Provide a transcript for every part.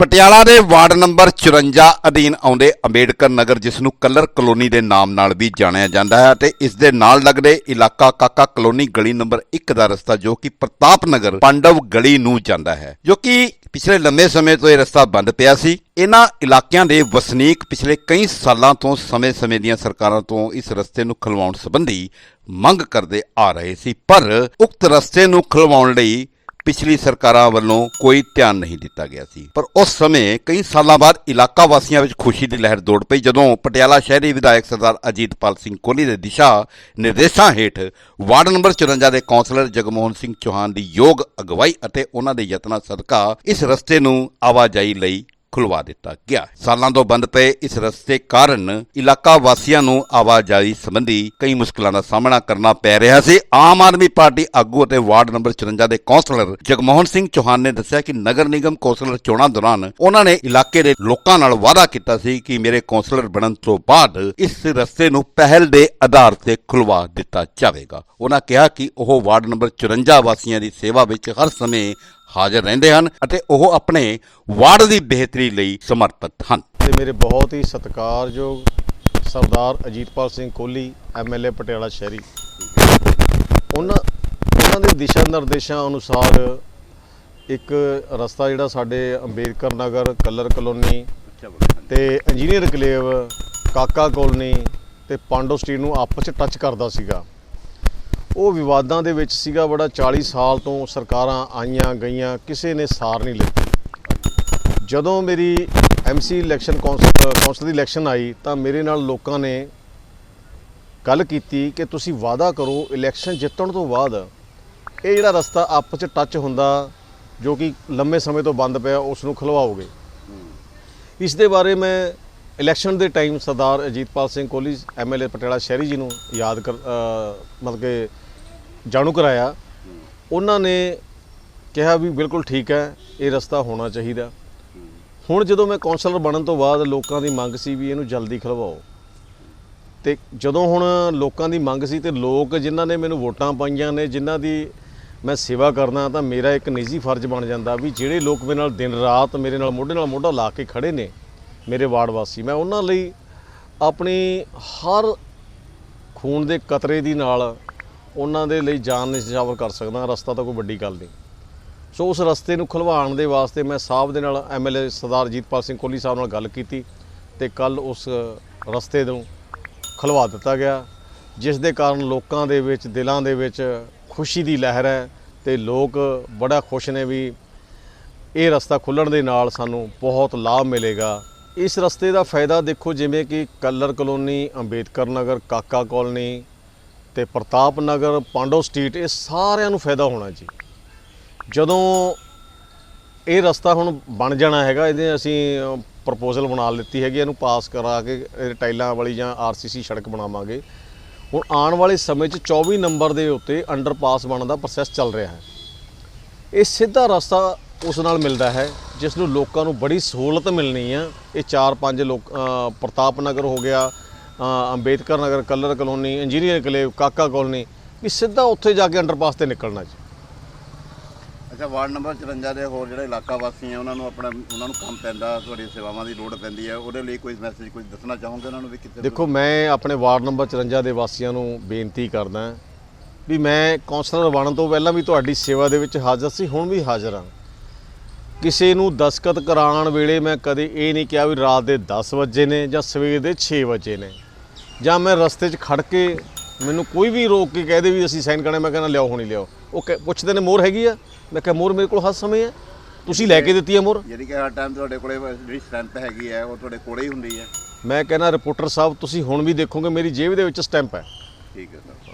ਪਟਿਆਲਾ ਦੇ ward number 54 ਅਧੀਨ ਆਉਂਦੇ ਅੰਬੇਡਕਰ ਨਗਰ, ਜਿਸ ਨੂੰ ਕਲਰ ਕਲੋਨੀ ਦੇ ਨਾਮ ਨਾਲ ਵੀ ਜਾਣਿਆ ਜਾਂਦਾ ਹੈ ਤੇ ਇਸ ਦੇ ਨਾਲ ਲੱਗਦੇ ਇਲਾਕਾ ਕਾਕਾ ਕਲੋਨੀ ਗਲੀ ਨੰਬਰ 1 ਦਾ ਰਸਤਾ ਜੋ ਕਿ ਪ੍ਰਤਾਪ ਨਗਰ ਪਾਂਡਵ ਗਲੀ ਨੂੰ ਜਾਂਦਾ ਹੈ, ਜੋ ਕਿ ਪਿਛਲੇ ਲੰਮੇ ਸਮੇਂ ਤੋਂ ਇਹ ਰਸਤਾ ਬੰਦ ਪਿਆ ਸੀ। ਇਹਨਾਂ ਇਲਾਕਿਆਂ ਦੇ ਵਸਨੀਕ ਪਿਛਲੇ ਕਈ ਸਾਲਾਂ ਤੋਂ ਸਮੇਂ-ਸਮੇਂ ਦੀਆਂ ਸਰਕਾਰਾਂ ਤੋਂ ਇਸ ਰਸਤੇ ਨੂੰ ਖਲਵਾਉਣ ਸੰਬੰਧੀ ਮੰਗ ਕਰਦੇ ਆ ਰਹੇ ਸੀ। ਪਰ ਉਕਤ ਰਸਤੇ ਨੂੰ ਖਲਵਾਉਣ ਲਈ ਪਿਛਲੀ ਸਰਕਾਰਾਂ ਵੱਲੋਂ ਕੋਈ ਧਿਆਨ ਨਹੀਂ ਦਿੱਤਾ ਗਿਆ ਸੀ। ਪਰ ਉਸ ਸਮੇਂ ਕਈ ਸਾਲਾਂ ਬਾਅਦ ਇਲਾਕਾ ਵਾਸੀਆਂ ਵਿੱਚ ਖੁਸ਼ੀ ਦੀ ਲਹਿਰ ਦੌੜ ਪਈ, ਜਦੋਂ ਪਟਿਆਲਾ ਸ਼ਹਿਰੀ ਵਿਧਾਇਕ ਸਰਦਾਰ ਅਜੀਤਪਾਲ ਸਿੰਘ ਕੋਹਲੀ ਦੇ ਦਿਸ਼ਾ ਨਿਰਦੇਸ਼ਾਂ ਹੇਠ ਵਾਰਡ ਨੰਬਰ 54 ਦੇ ਕੌਂਸਲਰ ਜਗਮੋਹਨ ਸਿੰਘ ਚੌਹਾਨ ਦੀ ਯੋਗ ਅਗਵਾਈ ਅਤੇ ਉਹਨਾਂ ਦੇ ਯਤਨਾਂ ਸਦਕਾ ਇਸ ਰਸਤੇ ਨੂੰ ਆਵਾਜਾਈ ਲਈ ਖੁਲਵਾ ਦਿੱਤਾ ਗਿਆ। ਸਾਲਾਂ ਤੋਂ ਬੰਦ ਪਏ ਇਸ ਰਸਤੇ ਕਾਰਨ ਇਲਾਕਾ ਵਾਸੀਆਂ ਨੂੰ ਆਵਾਜਾਈ ਸੰਬੰਧੀ ਕਈ ਮੁਸ਼ਕਲਾਂ ਦਾ ਸਾਹਮਣਾ ਕਰਨਾ ਪੈ ਰਿਹਾ ਸੀ। ਆਮ ਆਦਮੀ ਪਾਰਟੀ ਆਗੂ ਅਤੇ ਵਾਰਡ ਨੰਬਰ 54 ਦੇ ਕੌਂਸਲਰ ਜਗਮੋਹਨ ਸਿੰਘ ਚੌਹਾਨ ਨੇ ਦੱਸਿਆ ਕਿ ਨਗਰ ਨਿਗਮ ਕੌਂਸਲਰ ਚੋਣਾਂ ਦੌਰਾਨ ਉਹਨਾਂ ਨੇ ਇਲਾਕੇ ਦੇ ਲੋਕਾਂ ਨਾਲ ਵਾਅਦਾ ਕੀਤਾ ਸੀ ਕਿ ਮੇਰੇ ਕੌਂਸਲਰ ਬਣਨ ਤੋਂ ਬਾਅਦ ਇਸ ਰਸਤੇ ਨੂੰ ਪਹਿਲ ਦੇ ਆਧਾਰ ਤੇ ਖੁਲਵਾ ਦਿੱਤਾ ਜਾਵੇਗਾ। ਉਹਨਾਂ ਕਿਹਾ ਕਿ ਉਹ ਵਾਰਡ ਨੰਬਰ 54 ਵਾਸੀਆਂ ਦੀ ਸੇਵਾ ਵਿੱਚ ਹਰ ਸਮੇਂ ਹਾਜ਼ਰ ਰਹਿੰਦੇ ਹਨ ਅਤੇ ਉਹ ਆਪਣੇ ਵਾਰਡ ਦੀ ਬਿਹਤਰੀ ਲਈ ਸਮਰਪਿਤ ਹਨ। ਤੇ ਮੇਰੇ ਬਹੁਤ ਹੀ ਸਤਿਕਾਰਯੋਗ ਸਰਦਾਰ ਅਜੀਤਪਾਲ ਸਿੰਘ ਕੋਹਲੀ ਐਮਐਲਏ ਪਟਿਆਲਾ ਸ਼ਹਿਰੀ। ਉਹਨਾਂ ਉਹਨਾਂ ਦੇ ਦਿਸ਼ਾ ਨਿਰਦੇਸ਼ਾਂ ਅਨੁਸਾਰ ਇੱਕ ਰਸਤਾ ਜਿਹੜਾ ਸਾਡੇ ਅੰਬੇਦਕਰ ਨਗਰ, ਕਲਰ ਕਲੋਨੀ ਤੇ ਇੰਜੀਨੀਅਰ ਕਲੇਵ, ਕਾਕਾ ਕਲੋਨੀ ਤੇ ਪਾਂਡੋ ਸਟਰੀਟ ਨੂੰ ਆਪਸ ਚ ਟੱਚ ਕਰਦਾ ਸੀਗਾ। ਉਹ ਵਿਵਾਦਾਂ ਦੇ ਵਿੱਚ ਸੀਗਾ, ਬੜਾ 40 ਸਾਲ ਤੋਂ ਸਰਕਾਰਾਂ ਆਈਆਂ ਗਈਆਂ, ਕਿਸੇ ਨੇ ਸਾਰ ਨਹੀਂ ਲਿੱਤੀ। ਜਦੋਂ ਮੇਰੀ ਐਮਸੀ ਇਲੈਕਸ਼ਨ ਕੌਂਸਲ ਕੌਂਸਲ ਦੀ ਇਲੈਕਸ਼ਨ ਆਈ, ਤਾਂ ਮੇਰੇ ਨਾਲ ਲੋਕਾਂ ਨੇ ਗੱਲ ਕੀਤੀ ਕਿ ਤੁਸੀਂ ਵਾਅਦਾ ਕਰੋ ਇਲੈਕਸ਼ਨ ਜਿੱਤਣ ਤੋਂ ਬਾਅਦ ਇਹ ਜਿਹੜਾ ਰਸਤਾ ਆਪਸ ਚ ਟੱਚ ਹੁੰਦਾ, ਜੋ ਕਿ ਲੰਮੇ ਸਮੇਂ ਤੋਂ ਬੰਦ ਪਿਆ, ਉਸ ਨੂੰ ਖੁਲਵਾਓਗੇ। ਇਸ ਦੇ ਬਾਰੇ ਮੈਂ ਇਲੈਕਸ਼ਨ ਦੇ ਟਾਈਮ ਸਰਦਾਰ ਅਜੀਤਪਾਲ ਸਿੰਘ ਕੋਹਲੀ ਐਮਐਲਏ ਪਟਿਆਲਾ ਸ਼ਹਿਰੀ ਜੀ ਨੂੰ ਯਾਦ ਕਰ ਮਤਲਬ ਕਿ ਜਾਣੂ ਕਰਾਇਆ। ਉਹਨਾਂ ਨੇ ਕਿਹਾ ਵੀ ਬਿਲਕੁਲ ਠੀਕ ਹੈ, ਇਹ ਰਸਤਾ ਹੋਣਾ ਚਾਹੀਦਾ। ਹੁਣ ਜਦੋਂ ਮੈਂ ਕੌਂਸਲਰ ਬਣਨ ਤੋਂ ਬਾਅਦ ਲੋਕਾਂ ਦੀ ਮੰਗ ਸੀ ਵੀ ਇਹਨੂੰ ਜਲਦੀ ਖਲਵਾਓ, ਤੇ ਜਦੋਂ ਹੁਣ ਲੋਕਾਂ ਦੀ ਮੰਗ ਸੀ ਤੇ ਲੋਕ ਜਿਨ੍ਹਾਂ ਨੇ ਮੈਨੂੰ ਵੋਟਾਂ ਪਾਈਆਂ ਨੇ, ਜਿਨ੍ਹਾਂ ਦੀ ਮੈਂ ਸੇਵਾ ਕਰਨਾ ਤਾਂ ਮੇਰਾ ਇੱਕ ਨਿੱਜੀ ਫਰਜ਼ ਬਣ ਜਾਂਦਾ ਵੀ ਜਿਹੜੇ ਲੋਕ ਮੇਰੇ ਨਾਲ ਦਿਨ ਰਾਤ ਮੇਰੇ ਨਾਲ ਮੋਢੇ ਨਾਲ ਮੋਢਾ ਲਾ ਕੇ ਖੜੇ ਨੇ ਮੇਰੇ ਵਾਰਡ ਵਾਸੀ, ਮੈਂ ਉਹਨਾਂ ਲਈ ਆਪਣੀ ਹਰ ਖੂਨ ਦੇ ਕਤਰੇ ਦੀ ਨਾਲ ਉਹਨਾਂ ਦੇ ਲਈ ਜਾਨ ਨਿਸ਼ਾਵਰ ਕਰ ਸਕਦਾ ਰਸਤਾ ਤਾਂ ਕੋਈ ਵੱਡੀ ਗੱਲ ਨਹੀਂ। ਸੋ ਉਸ ਰਸਤੇ ਨੂੰ ਖੁਲਵਾਉਣ ਦੇ ਵਾਸਤੇ ਮੈਂ ਸਾਹਿਬ ਦੇ ਨਾਲ ਐਮਐਲਏ ਸਰਦਾਰ ਜੀਤਪਾਲ ਸਿੰਘ ਕੋਹਲੀ ਸਾਹਿਬ ਨਾਲ ਗੱਲ ਕੀਤੀ ਤੇ ਕੱਲ ਉਸ ਰਸਤੇ ਨੂੰ ਖੁਲਵਾ ਦਿੱਤਾ ਗਿਆ, ਜਿਸ ਦੇ ਕਾਰਨ ਲੋਕਾਂ ਦੇ ਵਿੱਚ, ਦਿਲਾਂ ਦੇ ਵਿੱਚ ਖੁਸ਼ੀ ਦੀ ਲਹਿਰ ਹੈ ਤੇ ਲੋਕ ਬੜਾ ਖੁਸ਼ ਨੇ ਵੀ ਇਹ ਰਸਤਾ ਖੁੱਲਣ ਦੇ ਨਾਲ ਸਾਨੂੰ ਬਹੁਤ ਲਾਭ ਮਿਲੇਗਾ। ਇਸ ਰਸਤੇ ਦਾ ਫਾਇਦਾ ਦੇਖੋ ਜਿਵੇਂ ਕਿ ਕਲਰ ਕਲੋਨੀ, ਅੰਬੇਦਕਰ ਨਗਰ, ਕਾਕਾ ਕਲੋਨੀ ਤੇ ਪ੍ਰਤਾਪ ਨਗਰ, ਪਾਂਡੋ ਸਟਰੀਟ, ਇਹ ਸਾਰਿਆਂ ਨੂੰ ਫਾਇਦਾ ਹੋਣਾ ਜੀ। ਜਦੋਂ ਇਹ ਰਸਤਾ ਹੁਣ ਬਣ ਜਾਣਾ ਹੈਗਾ, ਇਹਦੇ ਅਸੀਂ ਪ੍ਰਪੋਜ਼ਲ ਬਣਾ ਲਿੱਤੀ ਹੈਗੀ, ਇਹਨੂੰ ਪਾਸ ਕਰਾ ਕੇ ਇਹ ਟਾਈਲਾਂ ਵਾਲੀ ਜਾਂ ਆਰਸੀਸੀ ਸੜਕ ਬਣਾਵਾਂਗੇ। ਹੁਣ ਆਉਣ ਵਾਲੇ ਸਮੇਂ 'ਚ 24 ਨੰਬਰ ਦੇ ਉੱਤੇ ਅੰਡਰਪਾਸ ਬਣਨ ਦਾ ਪ੍ਰੋਸੈਸ ਚੱਲ ਰਿਹਾ ਹੈ। ਇਹ ਸਿੱਧਾ ਰਸਤਾ ਉਸ ਨਾਲ ਮਿਲਦਾ ਹੈ, ਜਿਸ ਨੂੰ ਲੋਕਾਂ ਨੂੰ ਬੜੀ ਸਹੂਲਤ ਮਿਲਣੀ ਆ। ਇਹ 4-5 ਲੋਕ ਪ੍ਰਤਾਪ ਨਗਰ ਹੋ ਗਿਆ Ambedkar Nagar colour colony engineer enclave Kaka colony ਵੀ ਸਿੱਧਾ ਉੱਥੇ ਜਾ ਕੇ ਅੰਡਰਪਾਸ ਤੇ ਨਿਕਲਣਾ ਜੀ। ਅੱਛਾ ਵਾਰਡ ਨੰਬਰ 54 ਦੇ ਹੋਰ ਜਿਹੜੇ ਇਲਾਕਾ ਵਾਸੀ ਆ ਉਹਨਾਂ ਨੂੰ ਆਪਣਾ ਉਹਨਾਂ ਨੂੰ ਕੰਮ ਪੈਂਦਾ ਤੁਹਾਡੀ ਸੇਵਾਵਾਂ ਦੀ ਲੋੜ ਪੈਂਦੀ ਹੈ ਉਹਦੇ ਲਈ ਕੋਈ ਮੈਸੇਜ ਕੁਝ ਦੱਸਣਾ ਚਾਹੋਗੇ ਉਹਨਾਂ ਨੂੰ ਵੀ ਕਿੱਥੇ ਦੇਖੋ ਮੈਂ ਆਪਣੇ ਵਾਰਡ ਨੰਬਰ 54 ਦੇ ਵਾਸੀਆਂ ਨੂੰ ਬੇਨਤੀ ਕਰਦਾ ਵੀ ਮੈਂ ਕੌਂਸਲਰ ਬਣਨ ਤੋਂ ਪਹਿਲਾਂ ਵੀ ਤੁਹਾਡੀ ਸੇਵਾ ਦੇ ਵਿੱਚ ਹਾਜ਼ਰ ਸੀ ਹੁਣ ਵੀ ਹਾਜ਼ਰ ਹਾਂ। ਕਿਸੇ ਨੂੰ ਦਸਖਤ ਕਰਾਉਣ ਵੇਲੇ ਮੈਂ ਕਦੇ ਇਹ ਨਹੀਂ ਕਿਹਾ ਵੀ ਰਾਤ ਦੇ 10 ਵਜੇ ਨੇ ਜਾਂ ਸਵੇਰ ਦੇ 6 ਵਜੇ ਨੇ। ਜਾਂ ਮੈਂ ਰਸਤੇ 'ਚ ਖੜ ਕੇ ਮੈਨੂੰ ਕੋਈ ਵੀ ਰੋਕ ਕੇ ਕਹਿ ਦੇ ਵੀ ਅਸੀਂ ਸਾਈਨ ਕਰਨਾ ਮੈਂ ਕਹਿੰਦਾ ਲਿਆਓ ਹੁਣੀ ਲਿਆਓ। ਉਹ ਕਹਿ- ਪੁੱਛਦੇ ਨੇ ਮੋਹਰ ਹੈਗੀ ਆ? ਮੈਂ ਕਿਹਾ ਮੋਹਰ ਮੇਰੇ ਕੋਲ ਹਰ ਸਮੇਂ ਹੈ ਤੁਸੀਂ ਲੈ ਕੇ ਦਿੱਤੀ ਹੈ ਮੋਹਰ ਯਾਨੀ ਕਿ ਹਰ ਟਾਈਮ ਤੁਹਾਡੇ ਕੋਲੇ ਜਿਹੜੀ ਸਟਰੈਂਥ ਹੈਗੀ ਹੈ ਉਹ ਤੁਹਾਡੇ ਕੋਲੇ ਹੀ ਹੁੰਦੀ ਹੈ ਮੈਂ ਕਹਿੰਦਾ ਰਿਪੋਰਟਰ ਸਾਹਿਬ ਤੁਸੀਂ ਹੁਣ ਵੀ ਦੇਖੋਗੇ ਮੇਰੀ ਜੇਬ ਦੇ ਵਿੱਚ ਸਟੈਂਪ ਹੈ। ਠੀਕ ਹੈ ਸਰ।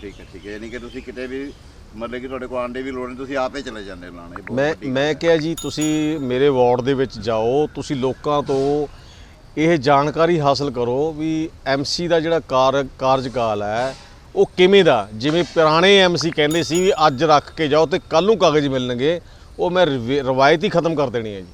ਠੀਕ ਹੈ ਠੀਕ ਹੈ। ਯਾਨੀ ਕਿ ਤੁਸੀਂ ਕਿਤੇ ਵੀ ਮਤਲਬ ਕਿ ਤੁਹਾਡੇ ਕੋਲ ਆਂਡੇ ਵੀ ਲੋੜ ਨਹੀਂ ਤੁਸੀਂ ਆਪੇ ਚਲੇ ਜਾਂਦੇ ਲਾਣੇ ਮੈਂ ਮੈਂ ਕਿਹਾ ਜੀ ਤੁਸੀਂ ਮੇਰੇ ਵਾਰਡ ਦੇ ਵਿੱਚ ਜਾਓ ਤੁਸੀਂ ਲੋਕਾਂ ਤੋਂ ਇਹ ਜਾਣਕਾਰੀ ਹਾਸਲ ਕਰੋ ਵੀ ਐਮਸੀ ਦਾ ਜਿਹੜਾ ਕਾਰ ਕਾਰਜਕਾਲ ਹੈ, ਉਹ ਕਿਵੇਂ ਦਾ? ਜਿਵੇਂ ਪੁਰਾਣੇ ਐਮਸੀ ਕਹਿੰਦੇ ਸੀ ਵੀ ਅੱਜ ਰੱਖ ਕੇ ਜਾਓ ਤੇ ਕੱਲ ਨੂੰ ਕਾਗਜ਼ ਮਿਲਣਗੇ, ਉਹ ਮੈਂ ਰਵ- ਰਵਾਇਤ ਹੀ ਖਤਮ ਕਰ ਦੇਣੀ ਹੈ ਜੀ।